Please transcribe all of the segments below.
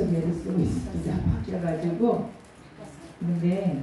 소개를 쓰고 있습니다. 바뀌어가지고 근데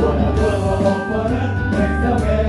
Suona un nuovo componente, questa vera